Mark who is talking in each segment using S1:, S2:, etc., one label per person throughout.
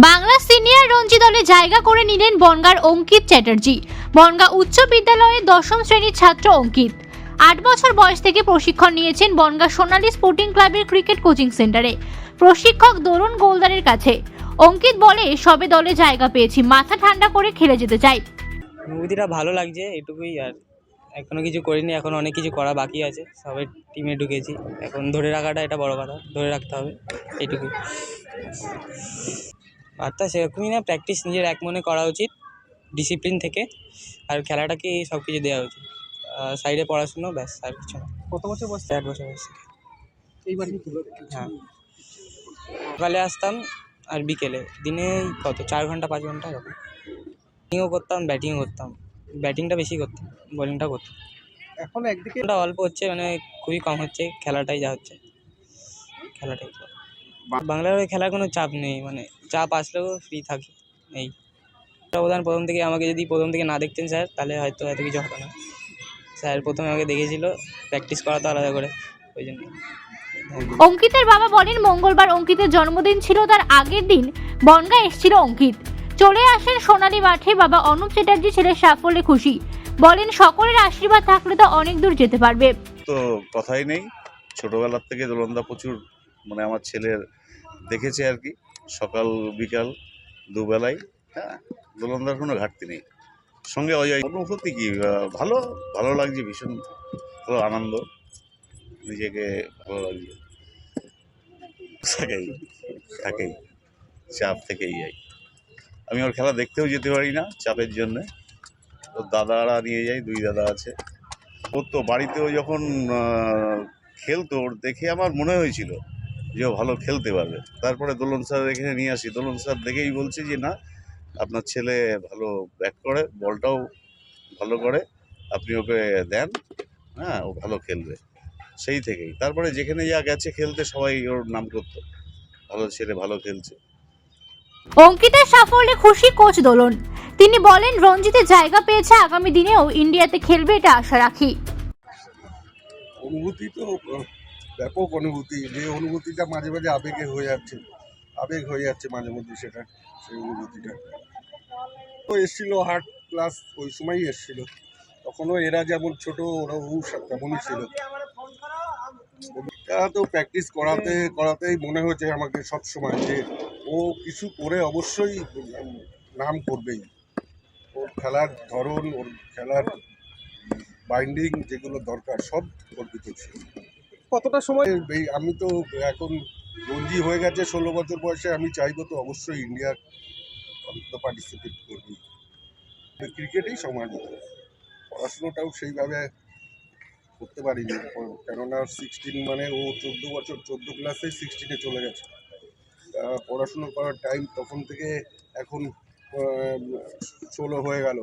S1: Bangla senior Ranji দলে জায়গা করে নিলেন বনগার অঙ্কিত চ্যাটার্জি। বনগা উচ্চ বিদ্যালয়ের দশম শ্রেণির ছাত্র অঙ্কিত। আট বছর বয়স থেকে প্রশিক্ষণ নিয়েছেন বনগা সোনালী স্পোর্টিং ক্লাবের ক্রিকেট কোচিং সেন্টারে। প্রশিক্ষক দরুণ গোলদারের কাছে। অঙ্কিত বলে, সবে দলে জায়গা পেয়েছি, মাথা ঠান্ডা করে খেলে যেতে চাই।
S2: অনুভূতিটা ভালো লাগছে, এটুকুই আর এখনও কিছু করিনি, এখন অনেক কিছু করা বাকি আছে সবাই টিমে ঢুকেছি। এখন ধরে রাখাটা এটা বড় কথা, ধরে রাখতে হবে এইটুকুই বার্তা সেরকমই না প্র্যাকটিস নিজের এক মনে করা উচিত ডিসিপ্লিন থেকে আর খেলাটাকে সব কিছু দেওয়া উচিত। সাইডে পড়াশুনো ব্যাস আর কিছু না।
S3: কত বছর বয়স?
S2: চার বছর
S3: এইবার
S2: হ্যাঁ। সকালে আসতাম আর বিকেলে। দিনে কত? চার ঘণ্টা পাঁচ ঘণ্টা এরকম। ব্যাটিংও করতাম ব্যাটিংও করতাম। ব্যাটিংটা বেশি করতাম বোলিংটা করতাম।
S3: এখন একদিকে
S2: অল্প হচ্ছে মানে খুবই কম হচ্ছে খেলাটাই যা হচ্ছে। খেলাটাই। বাংলার হয়ে খেলার কোনো চাপ নেই মানে চাপ আসলেও ফ্রি থাকি এই প্রধান প্রথম থেকে আমাকে যদি প্রথম থেকে না দেখতেন স্যার তাহলে হয়তো এত কিছু হতো না। স্যার প্রথমে আমাকে দেখেছিল প্র্যাকটিস করাতো আলাদা করে ওই জন্য।
S1: অঙ্কিতের বাবা বলেন মঙ্গলবার অঙ্কিতের জন্মদিন ছিল তার আগের দিন বনগা এসেছিল অঙ্কিত। চলে আসেন সোনালী মাঠে বাবা অনুপ চ্যাটার্জি ছেলের সাফল্যে খুশি। বলেন সকলের আশীর্বাদ থাকলে তো অনেক দূর যেতে পারবে।
S4: তো কথাই নেই ছোটোবেলার থেকে দোলনদা প্রচুর মানে আমার ছেলের দেখেছে আর কি সকাল বিকাল দুবেলায় হ্যাঁ। দোলনদার কোনো ঘাটতি নেই। সঙ্গে অজয়। অনুভূতি কি ভালো ভালো লাগছে ভীষণ ভালো আনন্দ। নিজেকে ভালো লাগছে। থাকেই থাকেই চাপ থেকেই যাই। আমি ওর খেলা দেখতেও যেতে পারি না চাপের জন্যে। ওর দাদারা নিয়ে যায় দুই দাদা আছে। ওর তো বাড়িতেও যখন খেলতো ওর দেখে আমার মনে হয়েছিল যে ও ভালো খেলতে পারবে। তারপরে দোলন স্যার এখানে নিয়ে আসি। দোলন স্যার দেখেই বলছে যে না আপনার ছেলে ভালো ব্যাট করে বলটাও ভালো করে আপনি ওকে দেন হ্যাঁ ও ভালো খেলবে। সেই থেকেই। তারপরে যেখানে যা গেছে খেলতে সবাই ওর নাম করতো। ভালো ছেলে ভালো খেলছে।
S1: অঙ্কিতের সাফল্যে খুশি কোচ দোলন। তিনি বলেন রঞ্জিতে জায়গা পেয়েছে আগামী দিনেও ইন্ডিয়াতে খেলবে এটা আশা রাখি।
S5: অনুভূতি তো ব্যাপক অনুভূতি, যে অনুভূতিটা মাঝে মাঝে আবেগে হয়ে যাচ্ছে, আবেগ হয়ে যাচ্ছে মাঝে মধ্যে সেটা, সেই অনুভূতিটা। তো এসছিল হার্ট ক্লাস, ওই সময়ই এসছিল। তখনও এরা যেমন ছোট, ওরাও তেমনই ছিল। এটা তো প্র্যাকটিস করাতে, করাতেই মনে হয়েছে আমাকে সব সময় যে ও কিছু করে অবশ্যই নাম করবেই। ওর খেলার ধরন, ওর খেলার বাইন্ডিং যেগুলো দরকার, সব কল্পিত ছিল।
S3: কতটা সময়?
S5: আমি তো এখন রঞ্জি হয়ে গেছে ষোলো বছর বয়সে, আমি চাইব তো অবশ্যই ইন্ডিয়ার অন্তত পার্টিসিপেট করবি ক্রিকেটেই সময় দিত পড়াশুনোটাও সেইভাবে করতে পারিনি, কেননা সিক্সটিন মানে ও চোদ্দ বছর, চোদ্দ ক্লাসে সিক্সটিনে চলে গেছে। তা পড়াশুনো করার টাইম তখন থেকে এখন ষোলো হয়ে গেল।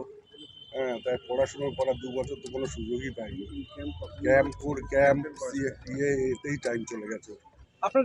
S5: হ্যাঁ তাই পড়াশুনো করার দু বছর তো কোনো সুযোগই পাইনি। ক্যাম্প ক্যাম্প এতেই টাইম চলে গেছে।
S3: আপনার